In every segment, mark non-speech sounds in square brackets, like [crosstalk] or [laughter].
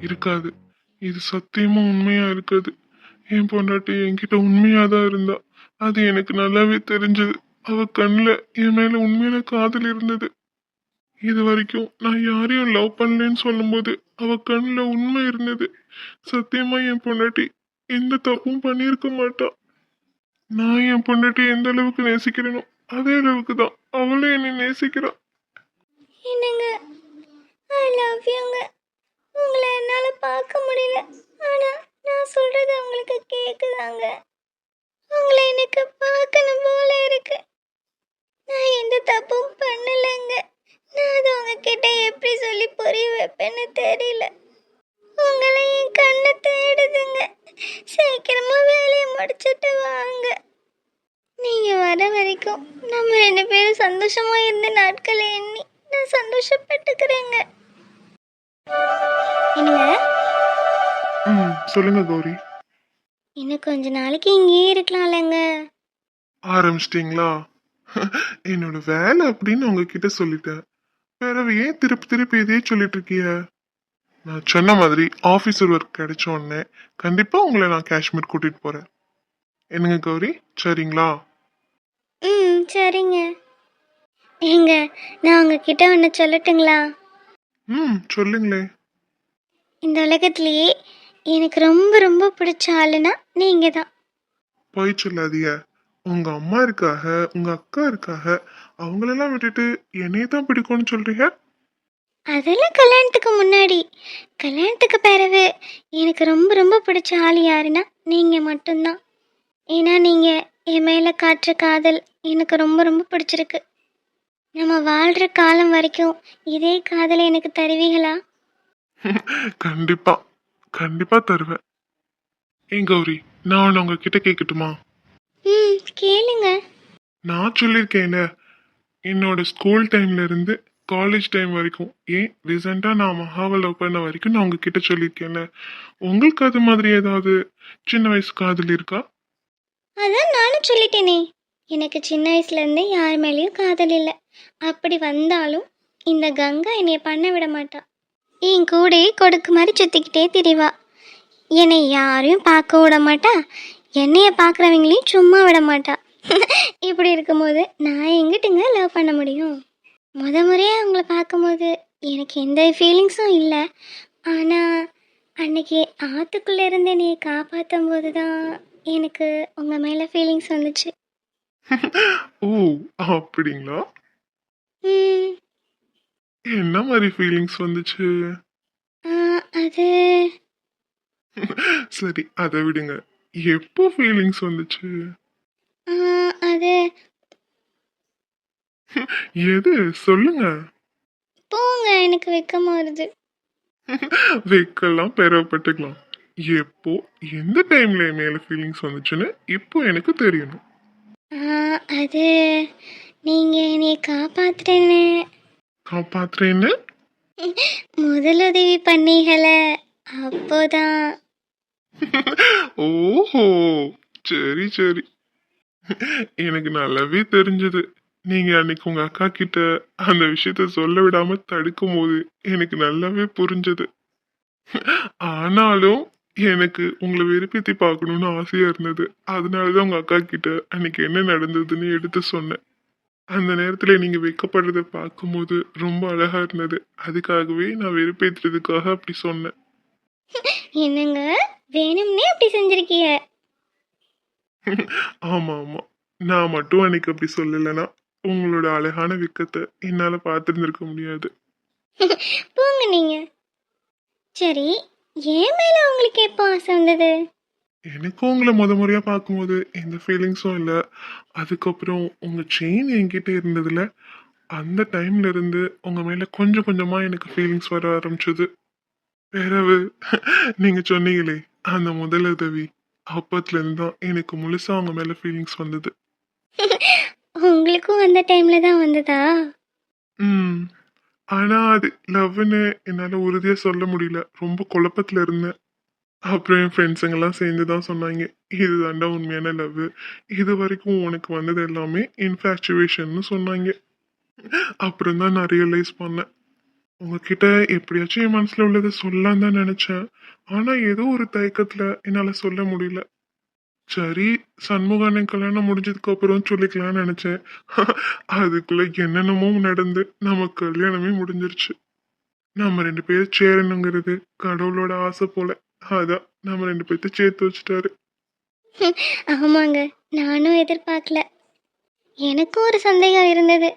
இருக்காது. இது சத்தியமா உண்மையா இருக்காது. என் பொண்டாட்டி என்கிட்ட உண்மையா தான் இருந்தா. அது எனக்கு நல்லாவே தெரிஞ்சது. அவ கண்ணில் என் மேல உண்மையான காதல் இருந்தது. இது வரைக்கும் நான் யாரையும் லவ் பண்ணலன்னு சொல்லும்போது அவ கண்ணில் உண்மை இருந்தது. சத்தியமா என் பொண்டாட்டி எந்த தப்பும் பண்ணியிருக்க மாட்டா. நான் என் பொண்டாட்டி எந்த அளவுக்கு நேசிக்கிறேனோ அதே அளவுக்கு தான் அவளும் என்னை நேசிக்கிறான் என்னங்க? ஐ லவ் யூ சொல்லுங்க கௌரி. இன்னும் கொஞ்ச நாளைக்கு இங்கேயே இருக்கலாம்லங்க. ஆரம்பிச்சிட்டிங்களா? என்னோட வேலை அப்படின்னு உங்ககிட்ட சொல்லிட்டேன். பிறகு ஏன் திருப்பி திருப்பி இதே சொல்லிட்டு இருக்கிய நான் சொன்ன மாதிரி ஆஃபீஸர் ஒர்க் கிடைச்ச உடனே கண்டிப்பா உங்களை நான் காஷ்மீர் கூட்டிட்டு போறேன். என்னங்க கௌரி? சரிங்களா? ம் சரிங்க. ஏங்க நான் உங்ககிட்ட ஒன்று சொல்லட்டுங்களா? ம் சொல்லுங்களே இந்த உலகத்திலேயே எனக்கு ரொம்ப ரொம்ப பிடிச்ச ஆளுனா நீங்கள் தான் போய் சொல்லாதீங்க. உங்க அம்மா இருக்காக உங்க அக்கா இருக்காக அவங்களெல்லாம் விட்டுட்டு என்னைய தான் பிடிக்கும்னு சொல்றீங்க? அதெல்லாம் கல்யாணத்துக்கு முன்னாடி. கல்யாணத்துக்கு பிறகு எனக்கு ரொம்ப ரொம்ப பிடிச்ச ஆள் யாருன்னா நீங்கள் மட்டும்தான். ஏன்னா நீங்கள் என் மேலே காட்டுற காதல் எனக்கு ரொம்ப ரொம்ப பிடிச்சிருக்கு. நம்ம வாழ்கிற காலம் வரைக்கும் இதே காதலை எனக்கு தருவீங்களா? கண்டிப்பா. கண்டிப்பா தருவேன். ஏன் கௌரி நான் ஒன்று உங்ககிட்ட கேட்கட்டுமா ம் கேளுங்க. நான் சொல்லியிருக்கேன்ல என்னோட ஸ்கூல் டைம்ல இருந்து காலேஜ் டைம் வரைக்கும் ஏன் ரீசெண்டாக நான் மகாவை லவ் பண்ண வரைக்கும் நான் உங்ககிட்ட சொல்லியிருக்கேன்ல. உங்களுக்கு அது மாதிரி ஏதாவது சின்ன வயசு காதல் இருக்கா? அதான் நானும் சொல்லிட்டேனே. எனக்கு சின்ன வயசுலேருந்தே யார் மேலேயும் காதல் இல்லை. அப்படி வந்தாலும் இந்த கங்கா என்னைய பண்ண விட மாட்டா. என் கூடயே கொடுக்கு மாதிரி சுற்றிக்கிட்டே திரிவா. என்னை யாரையும் பார்க்க விட மாட்டா. என்னைய பார்க்குறவங்களையும் சும்மா விட மாட்டா. [laughs] இப்படி இருக்கும்போது நான் எங்கிட்டுங்க லவ் பண்ண முடியும்? முத முறையாக அவங்கள பார்க்கும்போது எனக்கு எந்த ஃபீலிங்ஸும் இல்லை. ஆனால் அன்னைக்கு ஆற்றுக்குள்ளே இருந்து என்னைய காப்பாற்றும் போது தான் எனக்கு உங்கள் மேலே ஃபீலிங்ஸ் வந்துச்சு. [laughs] ஓ அப்படிங்களா? ம், என்ன மாதிரி ஃபீலிங்ஸ் வந்துச்சு? அது [laughs] சரி அதை விடுங்க. எப்போ ஃபீலிங்ஸ் வந்துச்சு? அது எது? சொல்லுங்க. போங்க எனக்கு வெக்கமா வருது. [laughs] வெக்கெல்லாம் பெறப்பட்டுக்கலாம். எப்போ எந்த டைம்ல மேல ஃபீலிங்ஸ் வந்துச்சுன்னு இப்போ எனக்கு தெரியணும். அது நீங்கள் என்னை காப்பாத்துறேன்னு காப்பாத்துறேன்னு? முதலுதவி பண்ணீங்கள அப்போதான். ஓஹோ சரி சரி. எனக்கு நல்லாவே தெரிஞ்சது. நீங்க அன்னைக்கு உங்க அக்கா கிட்ட அந்த விஷயத்த சொல்ல விடாம தடுக்கும் போது எனக்கு நல்லாவே புரிஞ்சது. ஆனாலும் எனக்கு உங்களை வெறுப்பேத்தி பார்க்கணும்னு ஆசையா இருந்தது. அதனாலதான் உங்க அக்கா கிட்ட அன்னைக்கு என்ன நடந்ததுன்னு எடுத்து சொன்னேன். அந்த நேரத்துல நீங்க வைக்கப்படுறத பார்க்கும்போது ரொம்ப அழகா இருந்தது. அதுக்காகவே நான் வெறுப்பேத்துறதுக்காக அப்படி சொன்னேன். என்னங்க? வேணும்னே அப்படி செஞ்சிருக்கீங்க. ஆமா ஆமா. நான் மட்டும் அன்னைக்கு அப்படி சொல்லலைன்னா உங்களோட அழகான வெக்கத்தை என்னால பார்த்துருந்துருக்க முடியாது. போங்க நீங்க. சரி ஏன் மேல உங்களுக்கு எப்போ ஆசை வந்தது? எனக்கும் உங்களை முத முறையா பார்க்கும்போது எந்த ஃபீலிங்ஸும் இல்லை. அதுக்கப்புறம் உங்க செயின் என்கிட்ட இருந்ததுல அந்த டைம்ல இருந்து உங்க மேல கொஞ்சம் கொஞ்சமா எனக்கு ஃபீலிங்ஸ் வர ஆரம்பிச்சது. பிறகு நீங்க சொன்னீங்களே அந்த முதல் உதவி அப்பத்துல இருந்து தான் எனக்கு முழுசா உங்க மேல ஃபீலிங்ஸ் வந்தது. உங்களுக்கும் அந்த டைம்ல தான் வந்ததா? ம். ஆனா அது லவ்னு என்னால உறுதியா சொல்ல முடியல. ரொம்ப குழப்பத்துல இருந்தேன். அப்புறம் என் ஃப்ரெண்ட்ஸுங்கெல்லாம் சேர்ந்து தான் சொன்னாங்க. இது தாண்டா உண்மையான லவ் இது வரைக்கும் உனக்கு வந்தது எல்லாமே இன்ஃபேக்சுவேஷன்னு சொன்னாங்க. அப்புறம் தான் நான் ரியலைஸ் பண்ணேன். உங்ககிட்ட எப்படியாச்சும் என் மனசில் உள்ளதை சொல்லலாம் தான் நினச்சேன். ஆனால் ஏதோ ஒரு தயக்கத்தில் என்னால் சொல்ல முடியல. சரி சண்முகான கல்யாணம் முடிஞ்சதுக்கு அப்புறம் சொல்லிக்கலாம்னு நினச்சேன். அதுக்குள்ளே என்னென்னமோ நடந்து நம்ம கல்யாணமே முடிஞ்சிருச்சு. நம்ம ரெண்டு பேரும் சேரணுங்கிறது கடவுளோட ஆசை போல. அதான் நம்ம ரெண்டு பேர்த்த சேர்த்து வச்சுட்டாரு. ஆமாங்க நானும் எதிர்பார்க்கல. எனக்கும் ஒரு சந்தேகம் இருந்தது.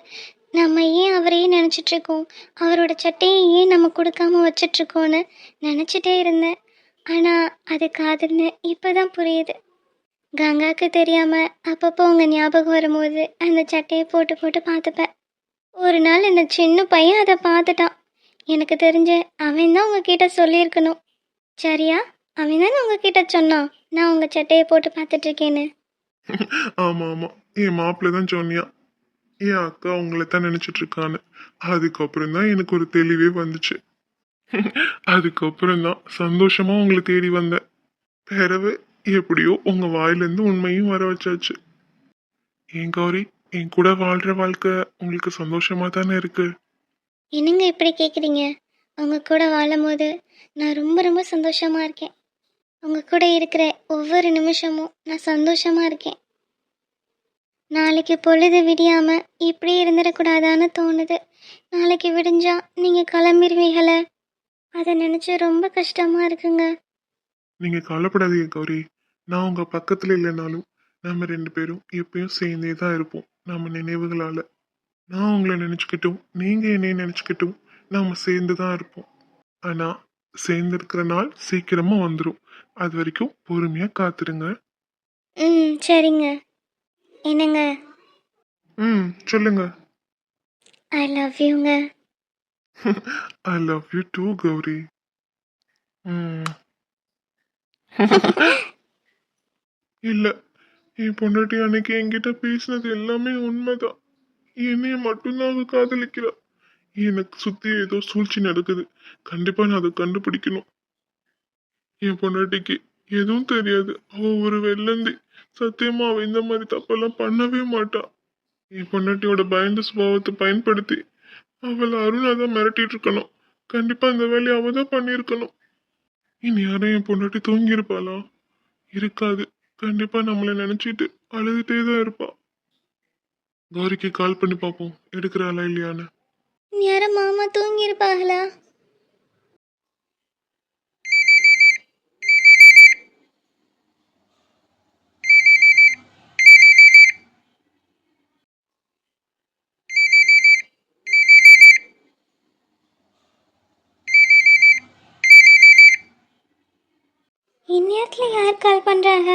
நம்ம ஏன் அவரையே நினச்சிட்டு இருக்கோம்? அவரோட சட்டையை ஏன் நம்ம கொடுக்காம வச்சிட்ருக்கோன்னு நினச்சிட்டே இருந்தேன். ஆனால் அது காதுன்னு இப்போ தான் புரியுது. கங்காவுக்கு தெரியாமல் அப்பப்போ உங்கள் ஞாபகம் வரும்போது அந்த சட்டையை போட்டு போட்டு பார்த்துப்பேன். ஒரு நாள் இந்த சின்ன பையன் அதை பார்த்துட்டான். எனக்கு தெரிஞ்ச அவன் தான் உங்ககிட்ட சொல்லியிருக்கணும். சரியா? அவன் தானே உங்ககிட்ட சொன்னான். நான் உங்கள் சட்டையை போட்டு பார்த்துட்டு இருக்கேன்னு ஆமா ஆமா. என் மாப்பிள்ள தான் சொன்னியா. என் அக்கா உங்களை தான் நினைச்சிட்டு இருக்கான்னு அதுக்கப்புறம் தான் எனக்கு ஒரு தெளிவே வந்துச்சு. அதுக்கப்புறம் தான் சந்தோஷமா உங்களை தேடி வந்தேன். பிறவு எப்படியோ உங்க வாயிலிருந்து உண்மையும் வர வச்சாச்சு. ஏன் கௌரி என் கூட வாழ்ற வாழ்க்கை உங்களுக்கு சந்தோஷமா தானே இருக்கு? என்னங்க இப்படி கேட்குறீங்க அவங்க கூட வாழும்போது நான் ரொம்ப ரொம்ப சந்தோஷமாக இருக்கேன். அவங்க கூட இருக்கிற ஒவ்வொரு நிமிஷமும் நான் சந்தோஷமாக இருக்கேன். நாளைக்கு பொழுது விடியாமல் இப்படி இருந்துடக்கூடாதான்னு தோணுது. நாளைக்கு விடிஞ்சா நீங்கள் கிளம்பிடுவீங்களே அதை நினச்சி ரொம்ப கஷ்டமாக இருக்குங்க. நீங்கள் கவலைப்படாதீங்க கௌரி. நான் உங்கள் பக்கத்தில் இல்லைனாலும் நம்ம ரெண்டு பேரும் எப்பயும் சேர்ந்தே தான் இருப்போம். நம்ம நினைவுகளால். நான் உங்களை நினச்சிக்கிட்டும் நீங்கள் என்னையும் நினச்சிக்கிட்டும் நாம சேர்ந்து தான் இருப்போம். ஆனா சேர்ந்து இருக்கிற நாள் சீக்கிரமா வந்துடும் அது வரைக்கும் பொறுமையா காத்துடுங்க ம் சரிங்க. என்னங்க? ம் சொல்லுங்க. ஐ லவ் யூங்க I love you too Gowri. ம். [laughs] இல்ல என் பொண்டாட்டி அன்னைக்கு என்கிட்ட பேசினது எல்லாமே உண்மைதான். என்னைய மட்டும்தான் அவ காதலிக்கிறா. எனக்கு சுத்தி ஏதோ சூழ்ச்சி நடக்குது. கண்டிப்பா நான் அதை கண்டுபிடிக்கணும். என் பொண்டாட்டிக்கு எதுவும் தெரியாது. அவ ஒரு வெள்ளந்தி. சத்தியமா அவ இந்த மாதிரி தப்பெல்லாம் பண்ணவே மாட்டா. என் பொண்டாட்டியோட பயந்த சுபாவத்தை பயன்படுத்தி அவளை அருணா தான் மிரட்டிட்டு இருக்கணும். கண்டிப்பா இந்த வேலையை அவ தான் பண்ணியிருக்கணும். இனி யாரும் என் பொண்டாட்டி தூங்கி இருப்பாளா இருக்காது. கண்டிப்பா நம்மளை நினைச்சிட்டு அழுதுட்டே தான் இருப்பா. கௌரிக்கு கால் பண்ணி பார்ப்போம். எடுக்கிறாளா இல்லையான்னு. யாரும் மாமா தூங்கியிருப்பாங்களா? இந்நேரத்தில் யார் கால் பண்ணுறாங்க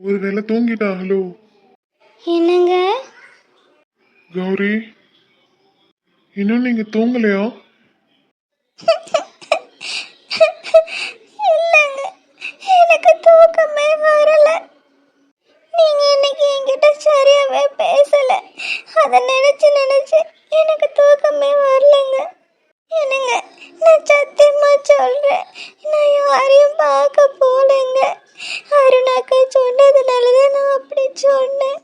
ஒருவேளை தூங்கிட்டா ஹலோ என்னங்க? கௌரி? இன்னும் நீங்க தூங்கலையா இல்லைங்க எனக்கு தூக்கமே வரல நீங்க இன்னைக்கு என்கிட்ட சரியாவே பேசல அதை நினைச்சு நினைச்சு எனக்கு தூக்கமே வரலங்க என்னங்க நான் சத்தியமா சொல்றேன் நான் யாரையும் பார்க்க போலங்க அருணாக்கா சொன்னதுனாலதான் நான் அப்படி சொன்னேன்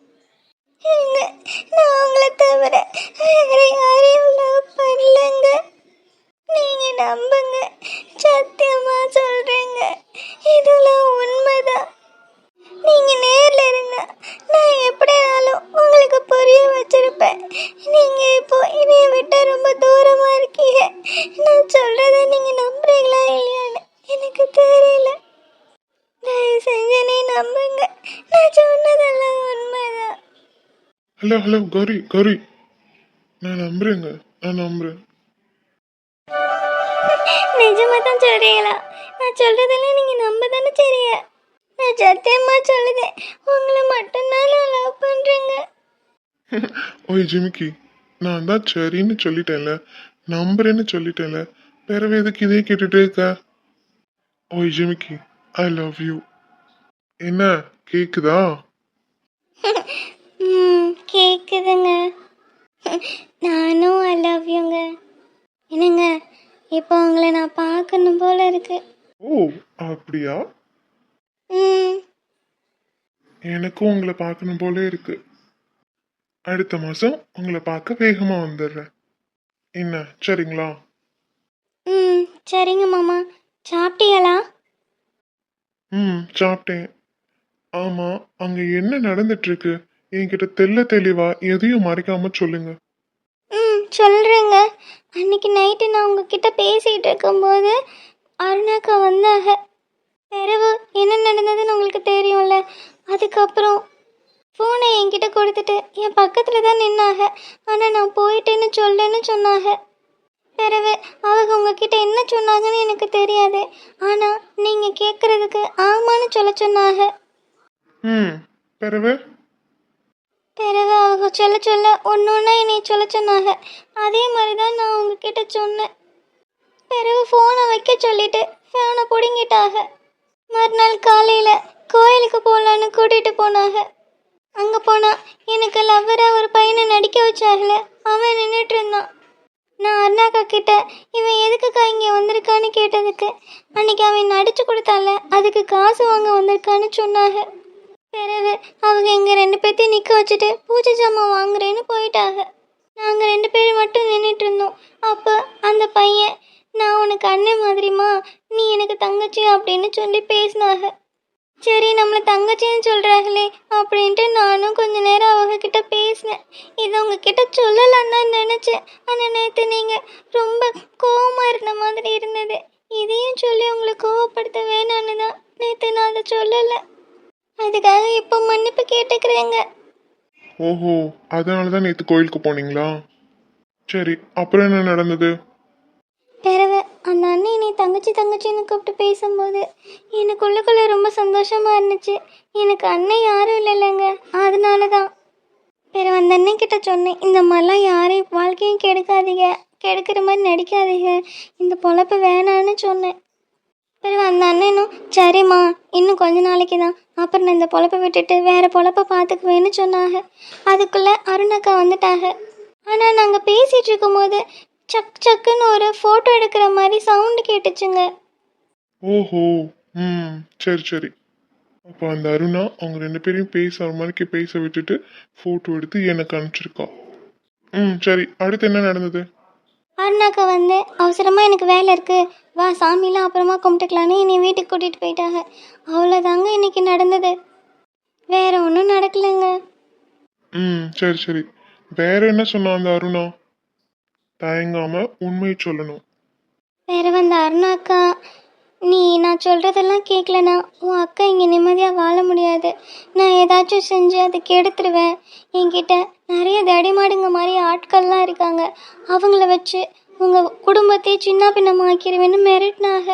ஏங்க நான் உங்களை தவிர வேற யாரையும் லவ் பண்ணலங்க நீங்க நம்புங்க சத்தியமா சொல்றேங்க இதெல்லாம் உண்மைதான் நீங்க நேர்ல இருந்தா நான் எப்படினாலும் உங்களுக்கு புரிய வச்சிருப்பேன் நீங்க இப்போ என்னைய விட்டு ரொம்ப தூரமா இருக்கீங்க நான் சொல்றத நீங்க நம்புறீங்களா இல்லையான்னு எனக்கு தெரியல தயவு செஞ்சு நீ நம்புங்க நான் சொன்னதெல்லாம் உண்மைதான் ஹலோ ஹலோ கௌரி கௌரி. நான் நம்புறேங்க நான் நம்புறேன். நிஜமா தான் சொல்றீங்களா? நான் சொல்றதெல்லாம் நீங்க நம்ப தானே சரியா நான் சத்தியமா சொல்லுதேன். உங்களை மட்டும்தான் நான் லவ் பண்றேங்க. ஓய் ஜிமிக்கி நான் தான் சரின்னு சொல்லிட்டேன்ல. நம்புறேன்னு சொல்லிட்டேன்ல. பிறகு எதுக்கு இதே கேட்டுட்டே இருக்க? ஓய் ஜிமிக்கி ஐ லவ் யூ என்ன கேக்குதா? [laughs] ம் கேக்குதுங்க. நானும் ஐ லவ் யூங்க என்னங்க இப்போ உங்களை நான் பார்க்கணும் போல இருக்கு. ஓ அப்படியா? ம். எனக்கும் உங்களை பார்க்கணும் போல இருக்கு. அடுத்த மாசம் உங்களை பார்க்க வேகமா வந்துடுறேன். என்ன சரிங்களா? ம் சரிங்க மாமா. சாப்பிட்டீங்களா? ம் சாப்பிட்டேன். ஆமா அங்க என்ன நடந்துட்டு இருக்கு? என்கிட்ட தெள்ள தெளிவா எதையும் மறைக்காம சொல்லுங்க. ம் சொல்கிறேங்க அன்னைக்கு நைட்டு நான் உங்ககிட்ட பேசிகிட்டு இருக்கும்போது அருணாக்கா வந்தாங்க. பிறகு என்ன நடந்ததுன்னு உங்களுக்கு தெரியும்ல? அதுக்கப்புறம் ஃபோனை என்கிட்ட கொடுத்துட்டு என் பக்கத்தில் தான் நின்னாங்க. ஆனால் நான் போயிட்டேன்னு சொல்லுன்னு சொன்னாங்க. பிறகு அவங்க உங்ககிட்ட என்ன சொன்னாங்கன்னு எனக்கு தெரியாது. ஆனால் நீங்கள் கேட்குறதுக்கு ஆமான்னு சொல்ல சொன்னாங்க. ம் பிறகு பிறகு அவங்க சொல்ல சொல்ல ஒன்று ஒன்றா என்னை சொல்ல சொன்னாங்க. அதே மாதிரி தான் நான் உங்ககிட்ட சொன்னேன். பிறகு ஃபோனை வைக்க சொல்லிட்டு ஃபோனை பிடுங்கிட்டாங்க. மறுநாள் காலையில் கோயிலுக்கு போகலான்னு கூட்டிகிட்டு போனாங்க. அங்கே போனால் எனக்கு லவ்வராக ஒரு பையனை நடிக்க வச்சாகல அவன் நின்றுட்டு இருந்தான். நான் அருணாக்கா கிட்ட இவன் எதுக்குக்கா இங்கே வந்திருக்கான்னு கேட்டதுக்கு அன்னைக்கு அவன் நடிச்சு கொடுத்தால அதுக்கு காசு வாங்க வந்திருக்கான்னு சொன்னாங்க. பிறகு அவங்க எங்கள் ரெண்டு பேர்த்தையும் நிற்க வச்சுட்டு பூஜை ஜாமான் வாங்குறேன்னு போயிட்டாங்க. நாங்கள் ரெண்டு பேரும் மட்டும் நின்றுட்டு இருந்தோம். அப்போ அந்த பையன் நான் உனக்கு அண்ணன் மாதிரிமா நீ எனக்கு தங்கச்சி அப்படின்னு சொல்லி பேசினாங்க சரி நம்மளை தங்கச்சின்னு சொல்கிறாங்களே அப்படின்ட்டு நானும் கொஞ்ச நேரம் அவங்கக்கிட்ட பேசினேன். இதை உங்ககிட்ட சொல்லலான்னு தான் நினச்சேன். ஆனால் நேற்று நீங்கள் ரொம்ப கோவமாக இருந்த மாதிரி இருந்தது. இதையும் சொல்லி உங்களை கோவப்படுத்த வேணான்னு தான் நேற்று நான் அதை சொல்லலை. அதுக்காக இப்போ மன்னிப்பு கேட்டுக்கிறேங்க. ஓஹோ அதனால தான் நேற்று கோயிலுக்கு போனீங்களா? சரி அப்புறம் என்ன நடந்தது? பிறகு அந்த அண்ணன் என்னை தங்கச்சி தங்கச்சின்னு கூப்பிட்டு பேசும்போது எனக்குள்ளுக்குள்ள ரொம்ப சந்தோஷமா இருந்துச்சு. எனக்கு அண்ணன் யாரும் இல்லைல்லங்க. அதனால தான் பிறகு அந்த அண்ணன் கிட்ட சொன்னேன் இந்த மாதிரிலாம் யாரையும் வாழ்க்கையும் கெடுக்காதீங்க. கெடுக்கிற மாதிரி நடிக்காதீங்க. இந்த பொழப்பு வேணான்னு சொன்னேன். பிறகு அந்த அண்ணனும் சரிம்மா இன்னும் கொஞ்ச நாளைக்கு தான் அப்புறம் நான் இந்த பொழப்பை விட்டுட்டு வேற பொழப்ப பார்த்துக்குவேன்னு சொன்னாங்க. அதுக்குள்ள அருணாக்கா வந்துட்டாங்க. ஆனால் நாங்கள் பேசிட்டு இருக்கும்போது சக் சக்குன்னு ஒரு ஃபோட்டோ எடுக்கிற மாதிரி சவுண்டு கேட்டுச்சுங்க. ஓஹோ ம் சரி சரி. அப்போ அந்த அருணா அவங்க ரெண்டு பேரையும் பேச ஒரு மாதிரிக்கு பேச விட்டுட்டு ஃபோட்டோ எடுத்து எனக்கு அனுப்பிச்சிருக்கா. ம் சரி அடுத்து என்ன நடந்தது? அருணாக்கா வந்து அவசரமாக எனக்கு வேலை இருக்குது வா சாமிலாம் அப்புறமா கும்பிட்டுக்கலான்னு என்னை வீட்டுக்கு கூட்டிகிட்டு போயிட்டாங்க. அவ்வளோதாங்க இன்னைக்கு நடந்தது. வேற ஒன்றும் நடக்கலைங்க. ம் சரி சரி. வேற என்ன சொன்னா அந்த அருணா? தயங்காம உண்மையை சொல்லணும். வேற வந்த அருணாக்கா நீ நான் சொல்கிறதெல்லாம் கேட்கலனா உன் அக்கா இங்கே நிம்மதியாக வாழ முடியாது. நான் ஏதாச்சும் செஞ்சு அதை கெடுத்துருவேன் என்கிட்ட நிறைய தடிமாடுங்க மாதிரி ஆட்கள்லாம் இருக்காங்க. அவங்கள வச்சு உங்கள் குடும்பத்தையே சின்ன பின்னமாக்கிடுவேன்னு மிரட்டினாங்க.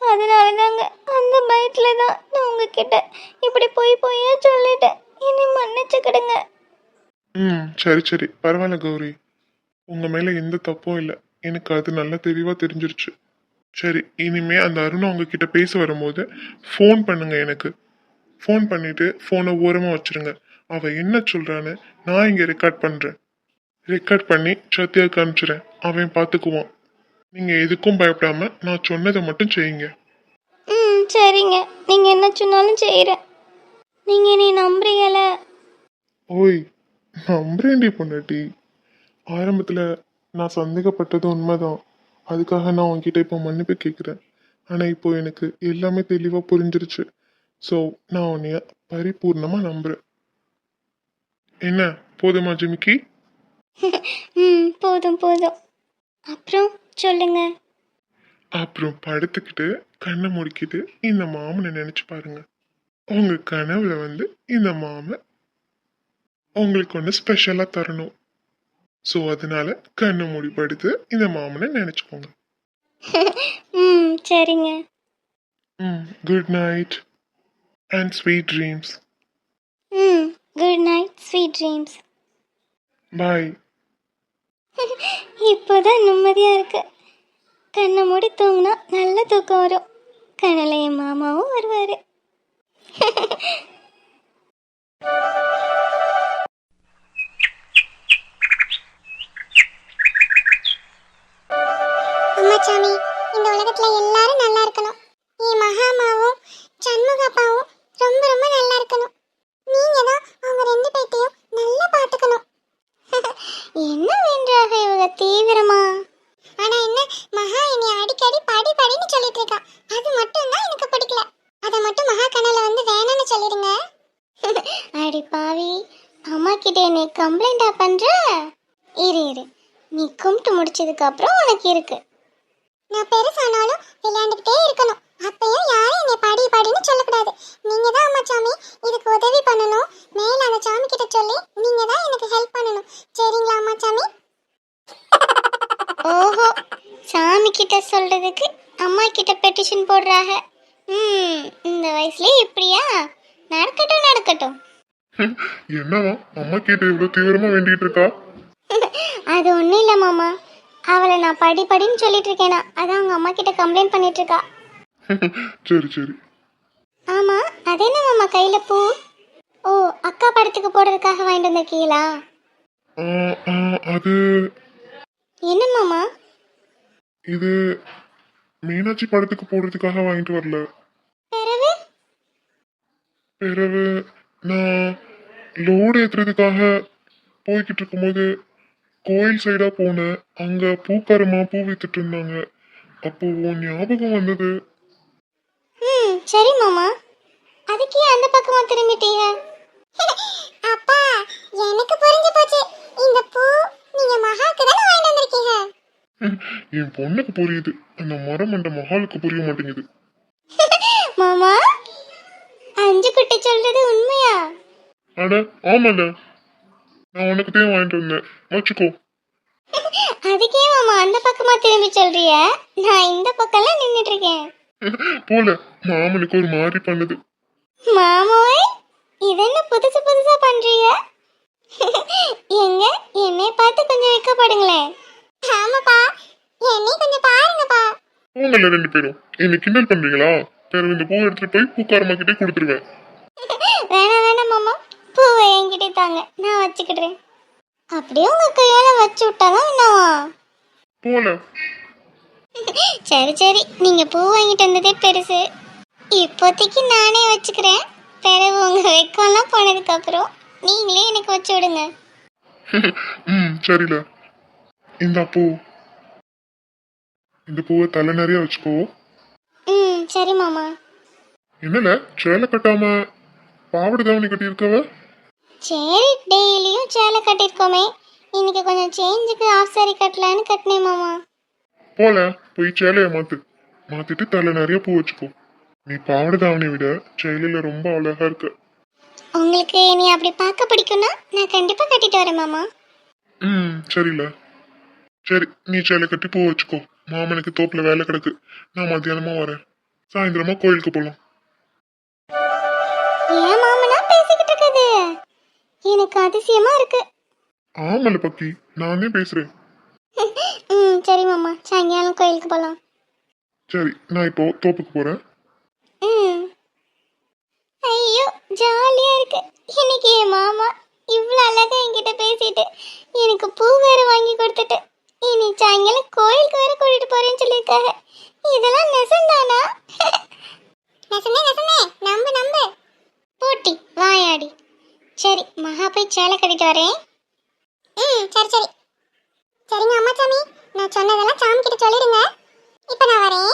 அதனால தாங்க அந்த பயத்தில் தான் நான் உங்ககிட்ட இப்படி போய் போயே சொல்லிட்டேன். என்னை மன்னிச்சுக்கிடுங்க. ம் சரி சரி. பரவாயில்ல கௌரி. உங்க மேல எந்த தப்பும் இல்லை. எனக்கு அது நல்லா தெளிவா தெரிஞ்சிருச்சு. சரி இனிமே அந்த அருணா உங்ககிட்ட பேச வரும்போது ஃபோன் பண்ணுங்க எனக்கு. ஃபோன் பண்ணிட்டு ஃபோனை ஓரமாக வச்சிருங்க. அவள் என்ன சொல்கிறான்னு நான் இங்கே ரெக்கார்ட் பண்ணுறேன் ரெக்கார்ட் பண்ணி சத்யாவுக்கு அனுப்பிச்சிடுறேன் அவன் பார்த்துக்குவான் நீங்க எதுக்கும் பயப்படாம நான் சொன்னதை மட்டும் செய்யுங்க. ம் சரிங்க. நீங்கள் என்ன சொன்னாலும் செய்கிறேன் நீங்கள் என்னை நம்புறீங்கள ஓய் நம்புறேன்டி பொண்டாட்டி. ஆரம்பத்தில் நான் சந்தேகப்பட்டது உண்மைதான். அதுக்காக நான் உன்கிட்ட இப்போ மன்னிப்பு கேட்குறேன் ஆனால் இப்போ எனக்கு எல்லாமே தெளிவாக புரிஞ்சிருச்சு. ஸோ நான் உன்னைய பரிபூர்ணமாக நம்புகிறேன் என்ன போதுமா ஜிமிக்கி? ம் போதும் போதும். அப்புறம் சொல்லுங்க. அப்புறம் படுத்துக்கிட்டு கண்ணை முடிக்கிட்டு இந்த மாமனை நினச்சி பாருங்க. உங்க கனவுல வந்து இந்த மாமன் உங்களுக்கு ஒன்று ஸ்பெஷலாக தரணும். ஸோ அதனால கண்ணை மூடி படுத்து இந்த மாமனை நினச்சிக்கோங்க. ம் சரிங்க. ம் good night and sweet dreams ம் good night sweet dreams bye [laughs] இப்போதான் நிம்மதியாக இருக்கு. கண்ணை மூடி தூங்கினா நல்ல தூக்கம் வரும். கனல மாமாவும் வருவார். [laughs] அப்புறம் உனக்கு இருக்கு. நான் பெருசானாலும் விளையாண்டுக்கிட்டே இருக்கணும். அப்பயும் யாரும் என்னை படி படின்னு சொல்லக்கூடாது. நீங்க தான் அம்மா சாமி இதுக்கு உதவி பண்ணணும். மேல அந்த சாமி கிட்ட சொல்லி நீங்க தான் எனக்கு ஹெல்ப் பண்ணணும். சரிங்களா அம்மா சாமி? ஓஹோ சாமி கிட்ட சொல்றதுக்கு அம்மா கிட்ட பெட்டிஷன் போடுறாங்க. ம் இந்த வயசுலயே இப்படியா? நடக்கட்டும் நடக்கட்டும். என்னவா அம்மா கிட்ட இவ்வளவு தீவிரமா வேண்டிட்டு இருக்கா? அது ஒன்றும் இல்லை மாமா. அவளை நான் படி படின்னு சொல்லிட்டு இருக்கேனா அதான் அவங்க அம்மா கிட்ட கம்ப்ளைண்ட் பண்ணிட்டு இருக்கா [laughs] சரி சரி. ஆமா அது என்ன மாமா கையில பூ? ஓ அக்கா படத்துக்கு போடுறதுக்காக வாங்கிட்டு வந்திருக்கீங்களா அது என்ன மாமா? இது மீனாட்சி படத்துக்கு போடுறதுக்காக வாங்கிட்டு வரல. பிறகு பிறகு நான் லோடு ஏத்துறதுக்காக போய்கிட்டு இருக்கும்போது கோயில் சைடா போனேன். அங்க பூக்காரமா பூ வித்துட்டு இருந்தாங்க. அப்போ உன் ஞாபகம் வந்தது? ம் சரி மாமா. அதுக்கே அந்த பக்கமா திரும்பிட்டீங்க. அப்பா எனக்கு புரிஞ்சு போச்சு. இந்த பூ நீங்க மகாக்கு தானே வாங்கிட்டு வந்திருக்கீங்க? என் பொண்ணுக்கு புரியுது. அந்த மரம் அந்த மகாலுக்கு புரிய மாட்டேங்குது. மாமா அஞ்சு குட்டி சொல்றது உண்மையா? அட ஆமாண்ண நான் உனக்கு தான் வாங்கிட்டு வந்தேன். வச்சுக்கோ. அதுக்கே மாமா அந்த பக்கமா திரும்பி சொல்றிய? நான் இந்த பக்கம்லாம் நின்னுட்டு இருக்கேன் போல மாமனுக்கு ஒரு மாதிரி பண்ணுது. மாமாவே இது என்ன புதுசு புதுசா பண்றீங்க? எங்க? என்னை பார்த்து கொஞ்சம் வைக்கப்படுங்களேன். ஆமாப்பா என்னை கொஞ்சம் பாருங்கப்பா. போங்கல்ல ரெண்டு பேரும். என்னை கிண்டல் பண்றீங்களா? பிறகு இந்த பூ எடுத்துட்டு போய் பூக்காரமா கிட்டே கொடுத்துருவேன். வேணாம் தாங்க நான் வச்சுக்கிடுறேன். அப்படியே உங்க கையால வச்சு விட்டாதான் என்னவா? போல. [laughs] சரி சரி. நீங்க பூ வாங்கிட்டு வந்ததே பெருசு. இப்போதைக்கு நானே வச்சுக்கிறேன். பிறகு உங்க வெக்கம்லாம் போனதுக்கு அப்புறம் நீங்களே எனக்கு வச்சு விடுங்க. [laughs] ம் சரில. இந்த பூ. இந்த பூவை தலை நிறைய வச்சுக்கோ. ம் சரி மாமா. என்னல? சேலை கட்டாம பாவாடை தாவணி கட்டி இருக்கவ சரி டெய்லியும் சேலை கட்டியிருக்கோமே. இன்னைக்கு கொஞ்சம் சேஞ்சுக்கு ஆஃப் சாரி கட்டலான்னு கட்டினேன் மாமா. போல போய் சேலைய மாத்து. மாத்திட்டு தலை நிறைய பூ வச்சுக்கோ. நீ பாவாடை தாவணி விட சேலையில ரொம்ப அழகா இருக்க. உங்களுக்கு நீ அப்படி பார்க்க பிடிக்கும்னா நான் கண்டிப்பாக கட்டிட்டு வரேன் மாமா. ம் சரில. சரி நீ சேலை கட்டி பூ வச்சுக்கோ. மாமனுக்கு தோப்புல வேலை கிடக்கு. நான் மத்தியானமா வரேன். சாயந்தரமா கோயிலுக்கு போலாம். எனக்கு அதிசயமா இருக்கு. ஆமல பக்கி நான் பேசுறேன். [laughs] ம் சரி மாமா. சாயங்காலம் கோயிலுக்கு போகலாம் சரி நான் இப்போ தோப்புக்கு போறேன். ம். ஐயோ ஜாலியா இருக்கு. இன்னைக்கு என் மாமா இவ்வளோ அழகா என்கிட்ட பேசிட்டு எனக்கு பூ வேற வாங்கி கொடுத்துட்டு. இனி சாயங்காலம் கோயிலுக்கு வேற கூட்டிட்டு போறேன்னு சொல்லியிருக்காங்க இதெல்லாம் நெசந்தானா? [laughs] நெசமே நெசமே நம்பு நம்பு. போட்டி வாயாடி. சரி மகா போய் சேலை கட்டிட்டு வரேன். ம் சரி சரி. சரிங்க அம்மா சாமி. நான் சொன்னதெல்லாம் சாமி கிட்ட சொல்லிடுங்க. இப்போ நான் வரேன்.